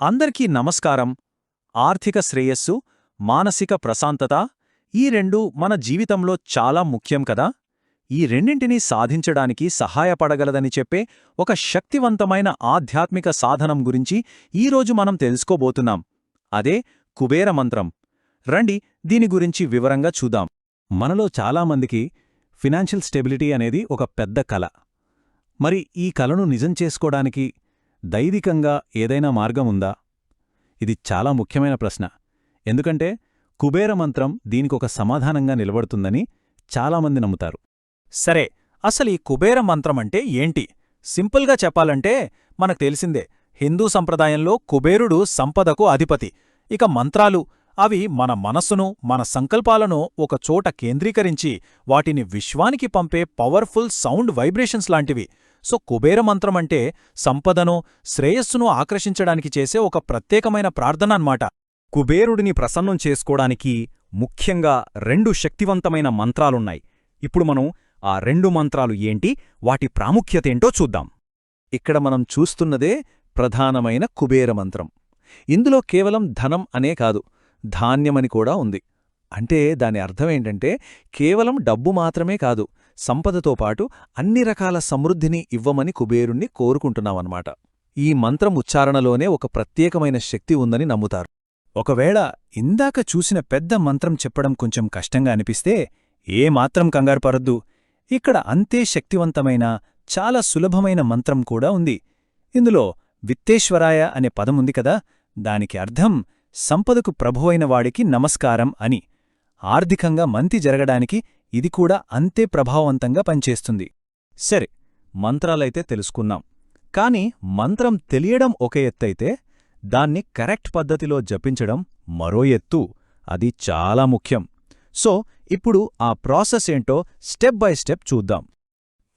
అందరికీ నమస్కారం. ఆర్థిక శ్రేయస్సు మానసిక ప్రశాంతత ఈ రెండు మన జీవితంలో చాలా ముఖ్యం కదా. ఈ రెండింటినీ సాధించడానికి సహాయపడగలదని చెప్పే ఒక శక్తివంతమైన ఆధ్యాత్మిక సాధనం గురించి ఈరోజు మనం తెలుసుకోబోతున్నాం. అదే కుబేర మంత్రం. రండి దీని గురించి వివరంగా చూద్దాం. మనలో చాలామందికి ఫినాన్షియల్ స్టెబిలిటీ అనేది ఒక పెద్ద కల. మరి ఈ కలను నిజం చేసుకోవడానికి దైవికంగా ఏదైనా మార్గం ఉందా ఇది చాలా ముఖ్యమైన ప్రశ్న. ఎందుకంటే కుబేర మంత్రం దీనికొక సమాధానంగా నిలబడుతుందని చాలామంది నమ్ముతారు. సరే అసలు ఈ కుబేర మంత్రం అంటే ఏంటి? సింపుల్గా చెప్పాలంటే మనకు తెలిసిందే హిందూ సంప్రదాయంలో కుబేరుడు సంపదకు అధిపతి. ఇక మంత్రాలు అవి మన మనస్సును మన సంకల్పాలను ఒక చోట కేంద్రీకరించి వాటిని విశ్వానికి పంపే పవర్ఫుల్ సౌండ్ వైబ్రేషన్స్ లాంటివి. సో కుబేర మంత్రం అంటే సంపదను శ్రేయస్సును ఆకర్షించడానికి చేసే ఒక ప్రత్యేకమైన ప్రార్థన అన్నమాట. కుబేరుడిని ప్రసన్నం చేసుకోడానికి ముఖ్యంగా రెండు శక్తివంతమైన మంత్రాలున్నాయి. ఇప్పుడు మనం ఆ రెండు మంత్రాలు ఏంటి వాటి ప్రాముఖ్యతేంటో చూద్దాం. ఇక్కడ మనం చూస్తున్నదే ప్రధానమైన కుబేర మంత్రం. ఇందులో కేవలం ధనం అనే కాదు ధాన్యమని కూడా ఉంది. అంటే దాని అర్థమేంటంటే కేవలం డబ్బు మాత్రమే కాదు సంపదతో పాటు అన్ని రకాల సమృద్ధిని ఇవ్వమని కుబేరుణ్ణి కోరుకుంటున్నామన్నమాట ఈ మంత్రం ఉచ్చారణలోనే ఒక ప్రత్యేకమైన శక్తి ఉందని నమ్ముతారు. ఒకవేళ ఇందాక చూసిన పెద్ద మంత్రం చెప్పడం కొంచెం కష్టంగా అనిపిస్తే ఏమాత్రం కంగారుపరద్దు ఇక్కడ అంతే శక్తివంతమైన చాలా సులభమైన మంత్రం కూడా ఉంది. ఇందులో విత్తేశ్వరాయ అనే పదముంది కదా దానికి అర్థం సంపదకు ప్రభువైన వాడికి నమస్కారం అని. ఆర్థికంగా మంతి జరగడానికి ఇది కూడా అంతే ప్రభావవంతంగా పనిచేస్తుంది. సరే మంత్రాలైతే తెలుసుకున్నాం. కాని మంత్రం తెలియడం ఒక ఎత్తైతే దాన్ని కరెక్ట్ పద్ధతిలో జపించడం మరో ఎత్తు. అది చాలా ముఖ్యం. సో ఇప్పుడు ఆ ప్రాసెస్ ఏంటో స్టెప్ బై స్టెప్ చూద్దాం.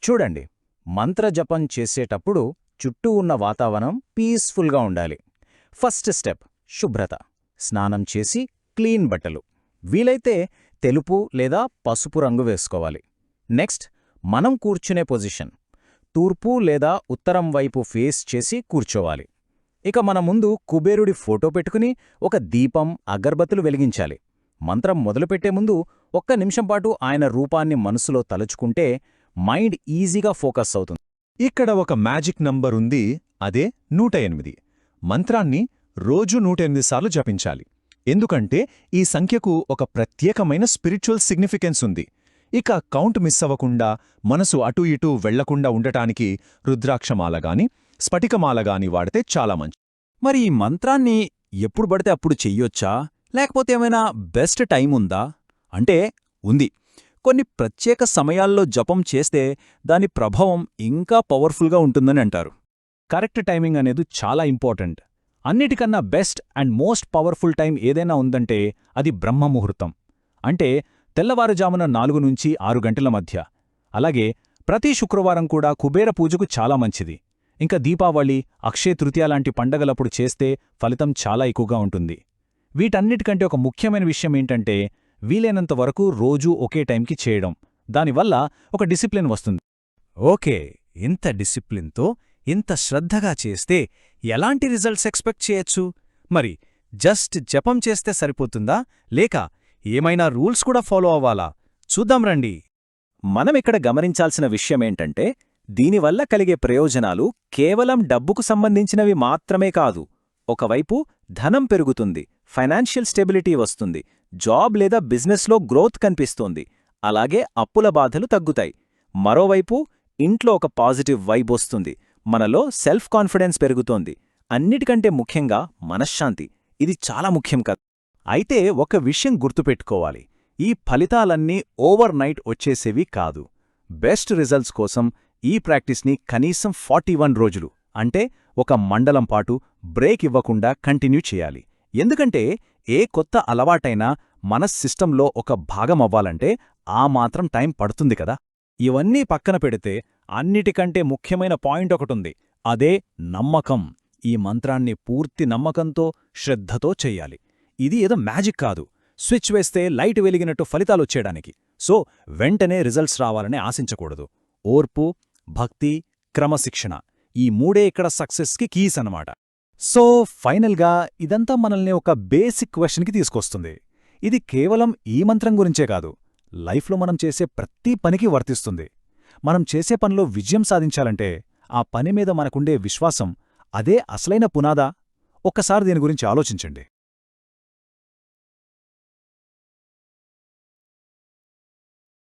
చూడండి మంత్రజపం చేసేటప్పుడు చుట్టూ ఉన్న వాతావరణం పీస్ఫుల్గా ఉండాలి. ఫస్ట్ స్టెప్ శుభ్రత. స్నానం చేసి క్లీన్ బట్టలు. వీలైతే తెలుపు లేదా పసుపు రంగు వేసుకోవాలి. నెక్స్ట్ మనం కూర్చునే పొజిషన్. తూర్పు లేదా ఉత్తరం వైపు ఫేస్ చేసి కూర్చోవాలి. ఇక మన ముందు కుబేరుడి ఫోటో పెట్టుకుని ఒక దీపం అగర్బత్తులు వెలిగించాలి. మంత్రం మొదలుపెట్టే ముందు ఒక్క నిమిషం పాటు ఆయన రూపాన్ని మనసులో తలుచుకుంటే మైండ్ ఈజీగా ఫోకస్ అవుతుంది. ఇక్కడ ఒక మ్యాజిక్ నంబర్ ఉంది అదే నూట ఎనిమిది. మంత్రాన్ని రోజు నూట సార్లు జపించాలి. ఎందుకంటే ఈ సంఖ్యకు ఒక ప్రత్యేకమైన స్పిరిచువల్ సిగ్నిఫికెన్స్ ఉంది. ఇక కౌంట్ మిస్ అవ్వకుండా మనసు అటూ ఇటూ వెళ్ళకుండా ఉండటానికి రుద్రాక్షమాలగాని స్ఫటికమాలగాని వాడితే చాలా మంచి. మరి ఈ మంత్రాన్ని ఎప్పుడు పడితే అప్పుడు చెయ్యొచ్చా? లేకపోతే ఏమైనా బెస్ట్ టైం ఉందా? అంటే ఉంది. కొన్ని ప్రత్యేక సమయాల్లో జపం చేస్తే దాని ప్రభావం ఇంకా పవర్ఫుల్గా ఉంటుందని అంటారు. కరెక్ట్ టైమింగ్ అనేది చాలా ఇంపార్టెంట్. అన్నిటికన్నా best and most powerful time ఏదైనా ఉందంటే అది బ్రహ్మముహూర్తం. అంటే తెల్లవారుజామున నాలుగు నుంచి ఆరు గంటల మధ్య. అలాగే ప్రతి శుక్రవారం కూడా కుబేర పూజకు చాలా మంచిది. ఇంకా దీపావళి అక్షయ తృతీయ లాంటి పండగలప్పుడు చేస్తే ఫలితం చాలా ఎక్కువగా ఉంటుంది. వీటన్నిటికంటే ఒక ముఖ్యమైన విషయం ఏంటంటే వీలైనంత వరకు రోజూ ఒకే టైంకి చేయడం. దానివల్ల ఒక డిసిప్లిన్ వస్తుంది. ఓకే. ఇంత డిసిప్లిన్తో ఇంత శ్రద్ధగా చేస్తే ఎలాంటి రిజల్ట్స్ ఎక్స్పెక్ట్ చేయొచ్చు? మరి జస్ట్ జపం చేస్తే సరిపోతుందా? లేక ఏమైనా రూల్స్ కూడా ఫాలో అవ్వాలా? చూద్దాం రండి. మనమిక్కడ గమనించాల్సిన విషయమేంటంటే దీనివల్ల కలిగే ప్రయోజనాలు కేవలం డబ్బుకు సంబంధించినవి మాత్రమే కాదు. ఒకవైపు ధనం పెరుగుతుంది ఫైనాన్షియల్ స్టెబిలిటీ వస్తుంది జాబ్ లేదా బిజినెస్లో గ్రోత్ కనిపిస్తోంది అలాగే అప్పుల బాధలు తగ్గుతాయి. మరోవైపు ఇంట్లో ఒక పాజిటివ్ వైబ్ వస్తుంది మనలో సెల్ఫ్ కాన్ఫిడెన్స్ పెరుగుతోంది. అన్నిటికంటే ముఖ్యంగా మనశ్శాంతి. ఇది చాలా ముఖ్యం కదా అయితే ఒక విషయం గుర్తుపెట్టుకోవాలి. ఈ ఫలితాలన్నీ ఓవర్ నైట్ వచ్చేసేవి కాదు. బెస్ట్ రిజల్ట్స్ కోసం ఈ ప్రాక్టీస్ని కనీసం ఫార్టీ వన్ రోజులు అంటే ఒక మండలం పాటు బ్రేక్ ఇవ్వకుండా కంటిన్యూ చేయాలి. ఎందుకంటే ఏ కొత్త అలవాటైనా మన సిస్టంలో ఒక భాగం అవ్వాలంటే ఆ మాత్రం టైం పడుతుంది కదా. ఇవన్నీ పక్కన పెడితే అన్నిటికంటే ముఖ్యమైన పాయింట్ ఒకటుంది. అదే నమ్మకం. ఈ మంత్రాన్ని పూర్తి నమ్మకంతో శ్రద్ధతో చెయ్యాలి ఇది ఏదో మ్యాజిక్ కాదు. స్విచ్ వేస్తే లైట్ వెలిగినట్టు ఫలితాలొచ్చేయడానికి సో వెంటనే రిజల్ట్స్ రావాలని ఆశించకూడదు. ఓర్పు భక్తి క్రమశిక్షణ. ఈ మూడే ఇక్కడ సక్సెస్కి కీస్ అన్నమాట. సో ఫైనల్గా ఇదంతా మనల్ని ఒక బేసిక్ క్వశ్చన్కి తీసుకొస్తుంది. ఇది కేవలం ఈ మంత్రం గురించే కాదు. లైఫ్లో మనం చేసే ప్రతి పనికి వర్తిస్తుంది. మనం చేసే పనిలో విజయం సాధించాలంటే ఆ పని మీద మనకుండే విశ్వాసం అదే అసలైన పునాదా? ఒక్కసారి దీని గురించి ఆలోచించండి.